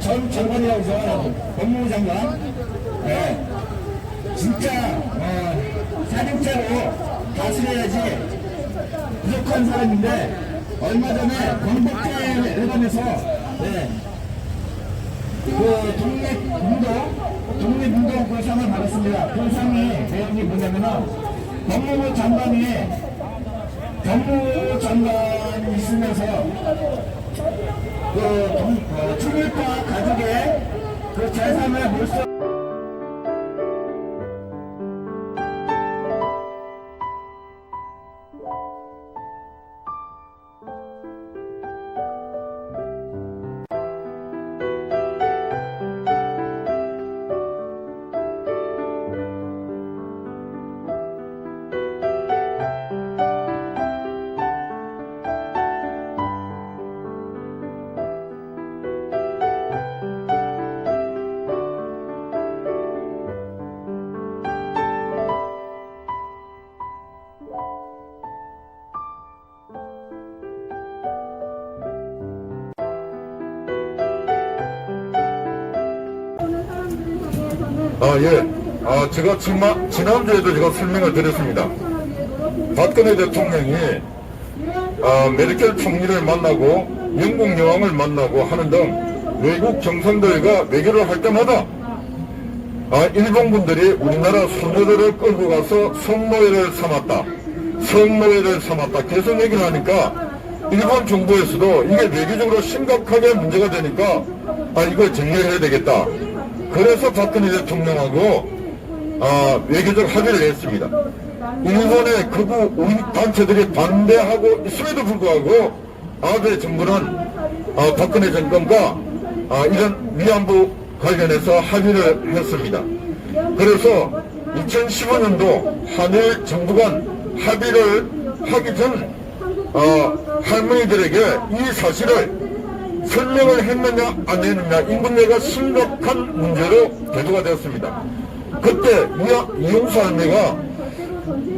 전 해서 법무부 장관. 네. 진짜 어, 사진자로 다스려야지 부족한 사람인데 얼마 전에 광복절 관해서 네. 그 독립운동, 독립운동 그 상을 받았습니다. 그 상이 내용이 뭐냐면은 법무부 장관이 법무부 장관이 있으면서 그 동- 어, 친일파 가족의 그 재산을 몰수 아, 예. 아, 제가 지마, 지난주에도 제가 설명을 드렸습니다. 박근혜 대통령이 아, 메르켈 총리를 만나고 영국 여왕을 만나고 하는 등 외국 정상들과 외교를 할 때마다 아, 일본 분들이 우리나라 소녀들을 끌고 가서 성노예를 삼았다. 성노예를 삼았다. 계속 얘기를 하니까 일본 정부에서도 이게 외교적으로 심각하게 문제가 되니까 아, 이걸 정리해야 되겠다. 그래서 박근혜 대통령하고 아, 외교적 합의를 했습니다. 일본의 극우 단체들이 반대하고 있음에도 불구하고 아베 정부는 아, 박근혜 정권과 아, 이런 위안부 관련해서 합의를 했습니다. 그래서 2015년도 한일 정부 간 합의를 하기 전 어, 할머니들에게 이 사실을 설명을 했느냐 안 했느냐 인근내가 심각한 문제로 대두가 되었습니다. 그때 이- 이용수 할매가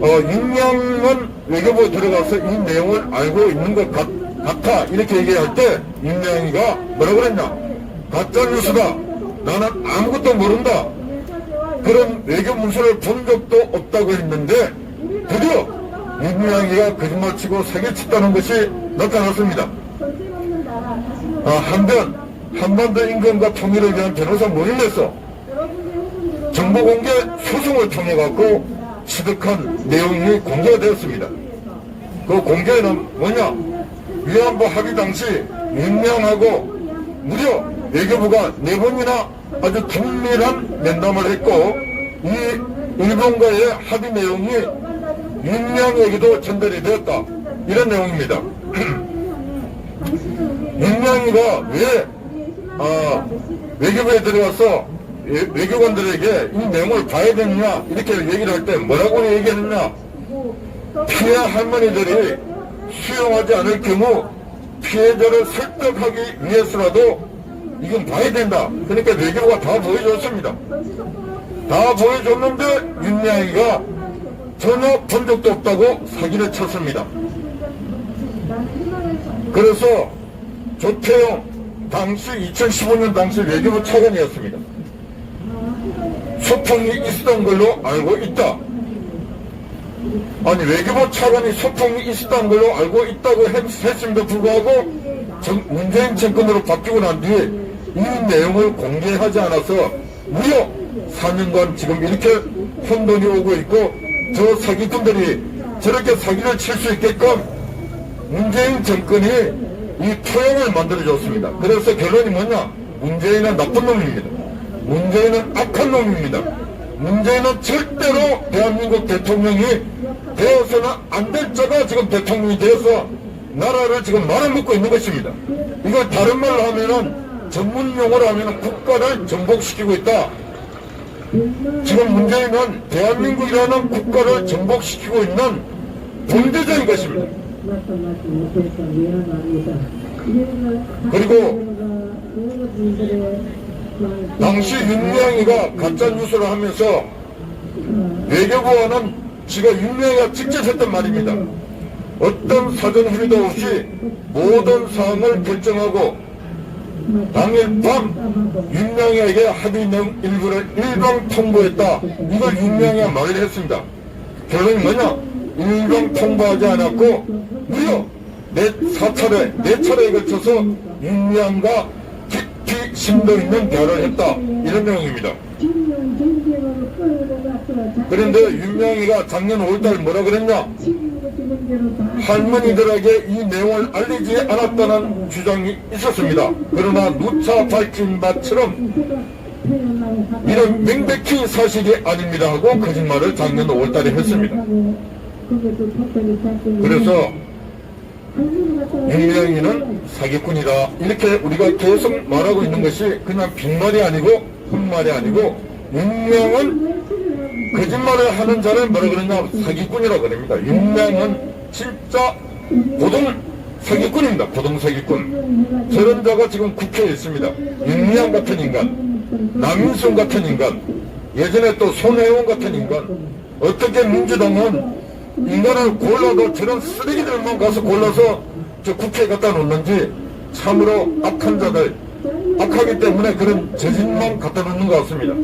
어, 윤양은 외교부에 들어가서 이 내용을 알고 있는 것 같, 아 이렇게 얘기할 때 윤양이가 뭐라 그랬냐 가짜 뉴스다 나는 아무것도 모른다 그런 외교 문서를 본 적도 없다고 했는데 드디어 윤양이가 거짓말치고 사기쳤다는 것이 나타났습니다. 아, 한편 한반도 인권과 통일을 위한 변호사 모임에서 정보 공개 소송을 통해 갖고 취득한 내용이 공개가 되었습니다. 그 공개는 뭐냐? 위안부 합의 당시 윤명하고 무려 외교부가 네 번이나 아주 긴밀한 면담을 했고 이 일본과의 합의 내용이 윤명에게도 전달이 되었다. 이런 내용입니다. 윤명이가 왜 아, 외교부에 들어가서 외- 외교관들에게 이 내용을 봐야 되느냐 이렇게 얘기를 할 때 뭐라고 얘기했느냐. 피해 할머니들이 수용하지 않을 경우 피해자를 설득하기 위해서라도 이건 봐야 된다. 그러니까 외교부가 다 보여줬습니다. 다 보여줬는데 윤양이가 전혀 본 적도 없다고 사기를 쳤습니다 그래서 조태용 당시 2015년 당시 외교부 차관이었습니다. 소통이 있었던 걸로 알고 있다. 아니 외교부 차관이 소통이 있었던 걸로 알고 있다고 했, 했음에도 불구하고 정, 문재인 정권으로 바뀌고 난 뒤에 이 내용을 공개하지 않아서 무려 4년간 지금 이렇게 혼돈이 오고 있고 저 사기꾼들이 저렇게 사기를 칠 수 있게끔 문재인 정권이 이 토양을 만들어줬습니다. 그래서 결론이 뭐냐? 문재인은 나쁜 놈입니다. 문재인은 악한 놈입니다. 문재인은 절대로 대한민국 대통령이 되어서는 안 될 자가 지금 대통령이 되어서 나라를 지금 말아먹고 있는 것입니다. 이거 다른 말로 하면은 전문 용어로 하면은 국가를 전복시키고 있다. 지금 문재인은 대한민국이라는 국가를 전복시키고 있는 범죄자인 것입니다. 그리고 당시 윤명이가 가짜 뉴스를 하면서 외교부와는 지가 윤명이가 직접 했던 말입니다. 어떤 사전 협의도 없이 모든 사항을 결정하고 당일 밤 윤명에게 합의 내용 일부를 일방 통보했다. 이걸 윤명이가 말을 했습니다. 결론이 뭐냐? 일방 통보하지 않았고 무려 네 사차례 네 차례에 걸쳐서 윤명과 깊이 심도 있는 대화를 했다. 이런 내용입니다. 그런데 윤명이가 작년 5월달 뭐라 그랬냐? 할머니들에게 이 내용을 알리지 않았다는 주장이 있었습니다. 그러나 누차 밝힌 바처럼 이런 명백히 사실이 아닙니다 하고 거짓말을 작년 5월달에 했습니다. 그래서 윤명이는 사기꾼이다 이렇게 우리가 계속 말하고 있는 것이 그냥 빈말이 아니고 헛말이 아니고 윤명은 거짓말을 하는 자를 뭐라 그러냐 사기꾼이라고 그럽니다. 윤명은 진짜 고동 사기꾼입니다. 고동 사기꾼. 저런 자가 지금 국회에 있습니다. 윤명 같은 인간, 남인순 같은 인간, 예전에 또 손혜원 같은 인간. 어떻게 민주당은 인간을 골라도 저런 쓰레기들만 가서 골라서 저 국회에 갖다 놓는지 참으로 악한 자들, 악하기 때문에 그런 저짓만 갖다 놓는 것 같습니다.